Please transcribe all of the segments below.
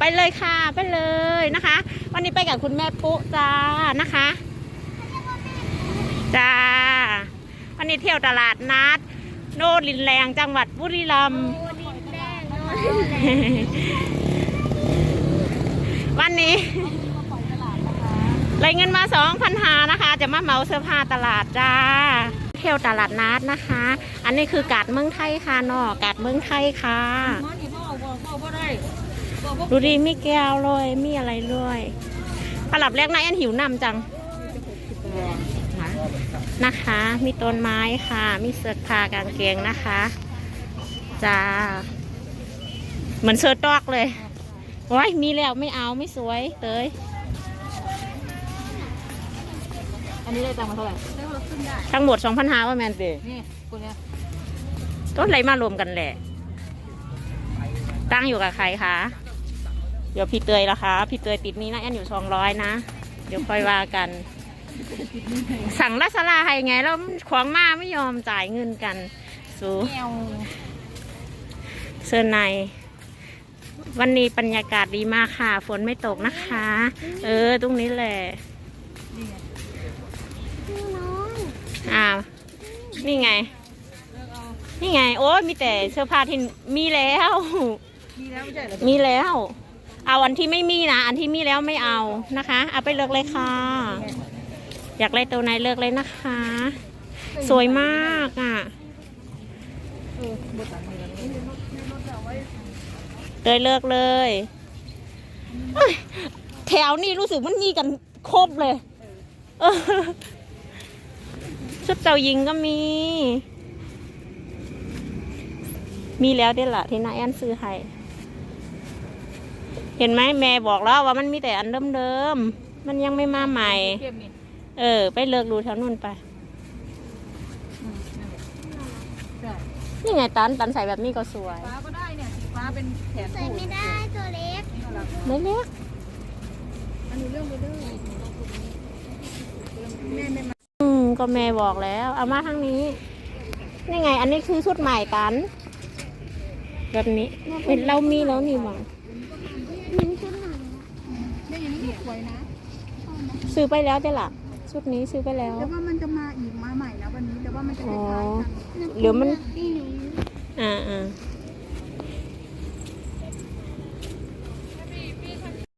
ไปเลยค่ะไปเลยนะคะ วันนี้ไปกับคุณแม่ปุ๊จ้านะคะจ้าวันนี้เที่ยวตลาดนัด โนดินแรงจังหวัดบุรีรัมย์วันนี้เลยเงินมาสองพันหานะคะ จะมาเหมาเสื้อผ้าตลาดจ้า เที่ยวตลาดนัดนะคะ อันนี้คือกาดเมืองไทยค่ะนอกาดเมืองไทยค่ะ ดูดีมีแก้วเลยมีอะไรเลยปลับแรกนายอันหิวนำจัง นะคะ มีต้นไม้ค่ะ มีเสื้อผ้ากางเกงนะคะจ้าเหมือนเสื้อตอกเลยว้ายมีแล้วไม่เอาไม่สวยเตยอันนี้ได้ตังค์มาเท่าไหร่ทั้งหมด2 0 0 5ว่าแมนเตนี่คนเนี้ยต้นอะไรมารวมกันแหละ ตั้งอยู่กับใครคะ เดี๋ยวพี่เตยละคะ พี่เตยติดหนี้นะแอนอยู่สองร้อยนะ เดี๋ยวค่อยว่ากัน สั่งรัสลาให้ไงแล้วของมาไม่ยอมจ่ายเงินกัน สูแมวเสื้อใน วันนี้บรรยากาศดีมากค่ะ ฝนไม่ตกนะคะ เออ ตรงนี้แหละอ้าวนี่ไง นี่ไง โอ้ยมีแต่เสื้อผ้าที่มีแล้ว มีแล้วไม่ใช่ เอาอันที่ไม่มีนะ อันที่มีแล้วไม่เอานะคะ เอาไปเลือกเลยค่ะ อยากได้ตัวไหนเลือกเลยนะคะ สวยมากอะเดมือแล้วเลยเลือกเลยแถวนี้รู้สึกมันมีกันครบเลยเออชุดเจ้าหญิงก็มี มีแล้วเด้ล่ะที่นายแอนซื้อให้ เห็นไหมแม่บอกแล้วว่ามันมีแต่อันเดิมๆมันยังไม่มาใหม่เข้มนี่เออ ไปเลือกดูแถวนู้นไป อืมนั่นแหละใช่นี่ไงตันตันใส่แบบนี้ก็สวย ฟ้าก็ได้เนี่ยสีฟ้าเป็นแขนใส่ไม่ได้ตัวเล็กไม่เล็กอันนี้เรื่องไปเรื่อยแม่ไม่มาอืมก็แม่บอกแล้วเอามาทางนี้ นี่ไง อันนี้คือชุดใหม่ตัน แบบนี้เป็นเรามีแล้วนี่หวัง มิ้นชุดไหน แม่ยังไม่สวยนะซื้อไปแล้วจ้ะล่ะชุดนี้ซื้อไปแล้ว แต่ว่ามันจะมาอีกมาใหม่นะวันนี้แต่ว่ามันจะคอ๋อล้ายๆกันเดี๋ยวมันนี่หนูอ่าอ่า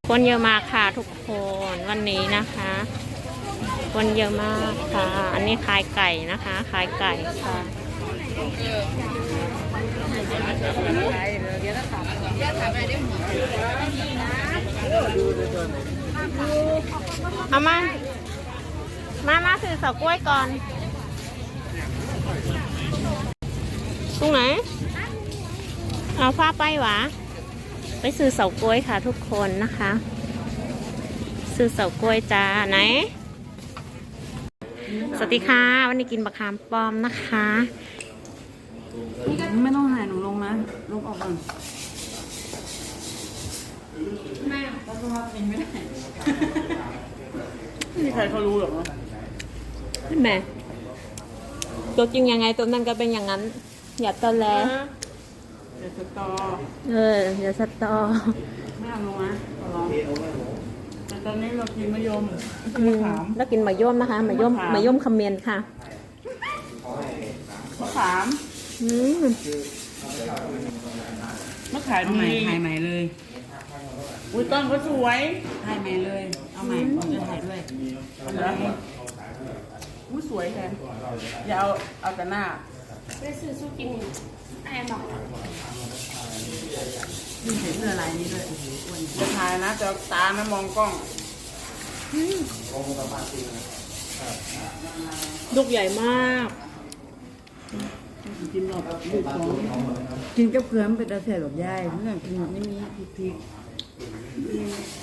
คนเยอะมากค่ะทุกคนวันนี้นะคะ คนเยอะมากค่ะ อันนี้ขายไก่นะคะขายไก่ค่ะขายเดี๋ยวจะถามเดี๋ยวถามอะไรได้หมด เอามา มามาซื้อเสากล้วยก่อน ตรงไหน เอาฟ้าไปหวะ ไปซื้อเสากล้วยค่ะทุกคนนะคะ ซื้อเสากล้วยจ้าไหน สวัสดีค่ะ วันนี้กินบะขามปอมนะคะ ไม่ต้องถ่ายหนูลงนะ ลงออกก่อนแม่แล้วก็รับเอง ไม่ได้ไม่มีใครเขารู้หรอกเนาะใช่ไหมตัวจริงยังไงตัวนั้นก็เป็นอย่างนั้น อย่าตอแหลเดี๋ยวสตอเออ อย่าสตอไม่เอาลงนะขอร้องแต่ตอนนี้เรากินมะยมอืมแล้วกินมะย่มนะคะมะย่มมะย่มคำเมนค่ะมะขามอืมมะขามใหม่ถ่ายใหม่เลย อุ้ยต้นก็สวยถ่ายใหม่เลย เอาใหม่ผมจะถ่ายด้วยอันนี้อุ้ยสวยแทนอย่าเอาเอาแต่หน้าดูใส่เสื้อลายนี้ด้วยโอ้โหอ้วนจะถ่ายนะจะตานะมองกล้องลูกใหญ่มาก กินหลอดดูดของกินกับเกลือมันเป็นตาเสียหลบยายเมื่อกินแบบไม่มีพริก Yeah.